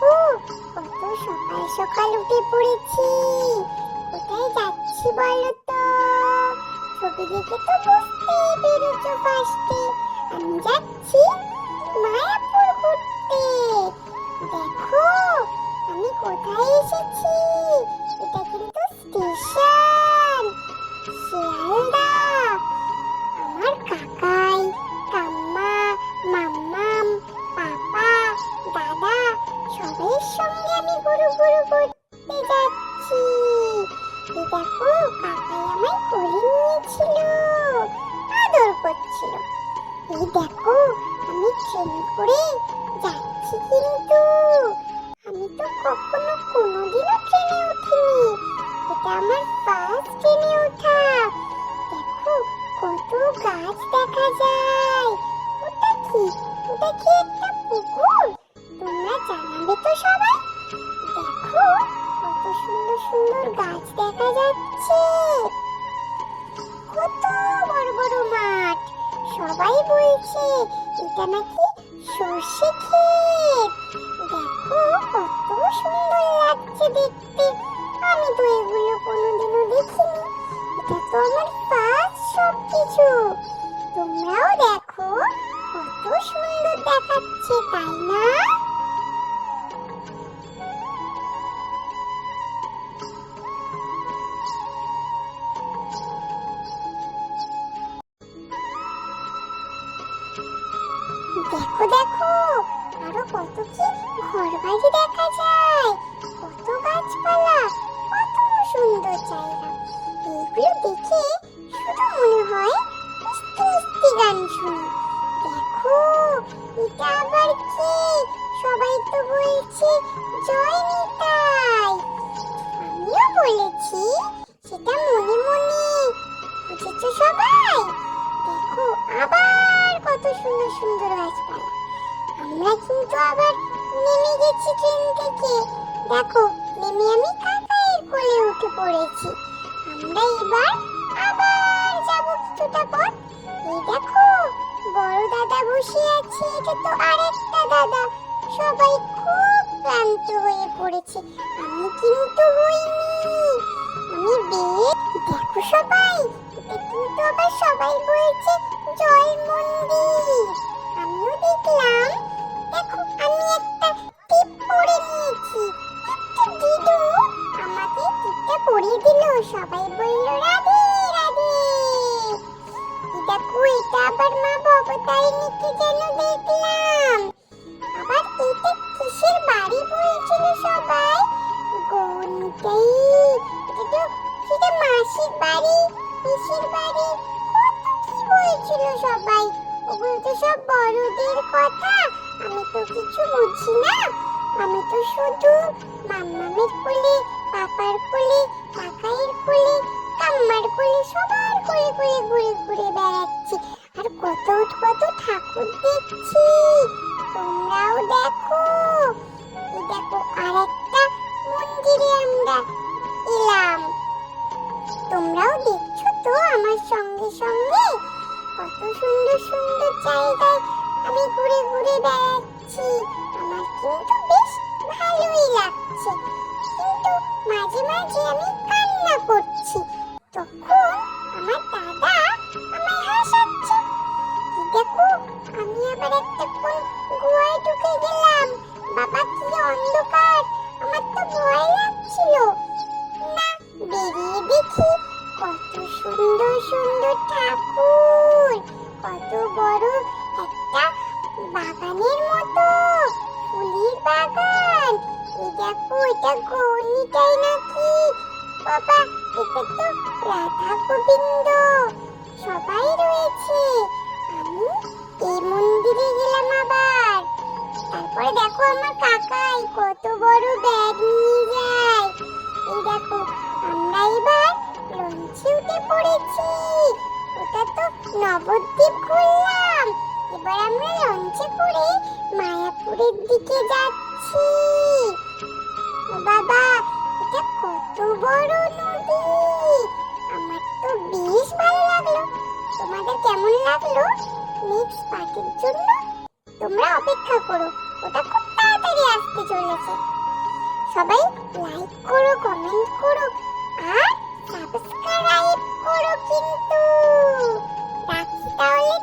দেখো কত সকাল সকাল উঠে পড়েছি। কোথায় যাচ্ছি বলো তো? ছবি দেখে তো বুঝতে পেরেছ আমি যাচ্ছি যাচ্ছি। দেখো, কাকাই আমায় কোলে নিয়েছিল, আদর করছিল। এই দেখো, আমি ট্রেনে করে যাচ্ছি কিন্তু আমি তো কখনো কোনোদিনও ট্রেনে উঠিনি। এটা আমার ফার্স্ট ট্রেনে ওঠা। দেখো, কত গাছ দেখা যায়। ওটা কি? ওটা কি একটা পুকুর? তোমরা জানাবে তো সবাই। দেখো সুন্দর গাছ দেখা যাচ্ছে। কত বড় বড় মাঠ। সবাই বলছে, এটা নাকি সর্ষে ক্ষেত। দেখো, কত সুন্দর লাগছে দেখতে। আমি তো এগুলো কোনোদিনও দেখিনি। এটা তো আমার ফার্স্ট সবকিছু। তোমরাও দেখো, কত সুন্দর দেখাচ্ছে, তাই না? দেখো দেখো। আরও কত কি ঘর বাড়ি দেখা যায়। কত গাছপালা, কত সুন্দর জায়গা। এইগুলো দেখে কিন্তু আবার নেমে গেছি ট্রেন থেকে। দেখো, নেমে আমি কাকাইয়ের কোলে উঠে পড়েছি। আমরা এবার আবার যাব কিছুটা পথ এই দেখো, বড় দাদা বসে আছে, এটা তো আরেকটা দাদা। সবাই খুব ক্লান্ত হয়ে পড়েছে। আমি কিন্তু হইনি। আমি বেশ, দেখো সবাই এটা কিন্তু আবার সবাই বলছে জল মন্দির। আমিও মাসির বাড়ি, পিসির বাড়ি কত কি বলছিল সবাই। ওগুলো তো সব বড়দের কথা। আমি তো কিছু বুঝি না। আমি তো শুধু মাম্মামের কোলে, পাপার কোলে, কাকাইয়ের কোলে, কাম্মার কোলে সবার কোলে কোলে ঘুরে ঘুরে বেড়াচ্ছি। আর কত কত ঠাকুর দেখছি। তোমরাও দেখো। এই দেখো আরেকটা মন্দিরে আমরা সুন্দর জায়গায় আমি ঘুরে ঘুরে বেড়াচ্ছি। আমার কিন্তু বেশ ভালোই লাগছে। কিন্তু মাঝে মাঝে আমি কান্না করছি। বাগানের মতো। ফুলের বাগান। এটা গৌরীটাই নাকি? বাবা, এটা তো রাধা গোবিন্দ সবাই রয়েছে। আমি এই মন্দিরে গেলাম আবার। তারপরে দেখো আমার কাকাই কত বড় ব্যাগ নিয়ে যায়। এই দেখো, আমরা এবার লঞ্চে উঠে পড়েছি। ওটা তো নবদ্বীপ ঘুরলাম। এবার আমরা লঞ্চে করে মায়াপুরের দিকে যাচ্ছি। বাবা, এটা কত বড় নদী! আমার তো বেশ ভালো লাগল। তোমাদের কেমন লাগল? নেক্সট পার্টির জন্য তোমরা অপেক্ষা করো। ওটা খুব তাড়াতাড়ি আসতে চলেছে। সবাই লাইক করো কমেন্ট করো, আর সাবস্ক্রাইব করো কিন্তু। রাখি তাহলে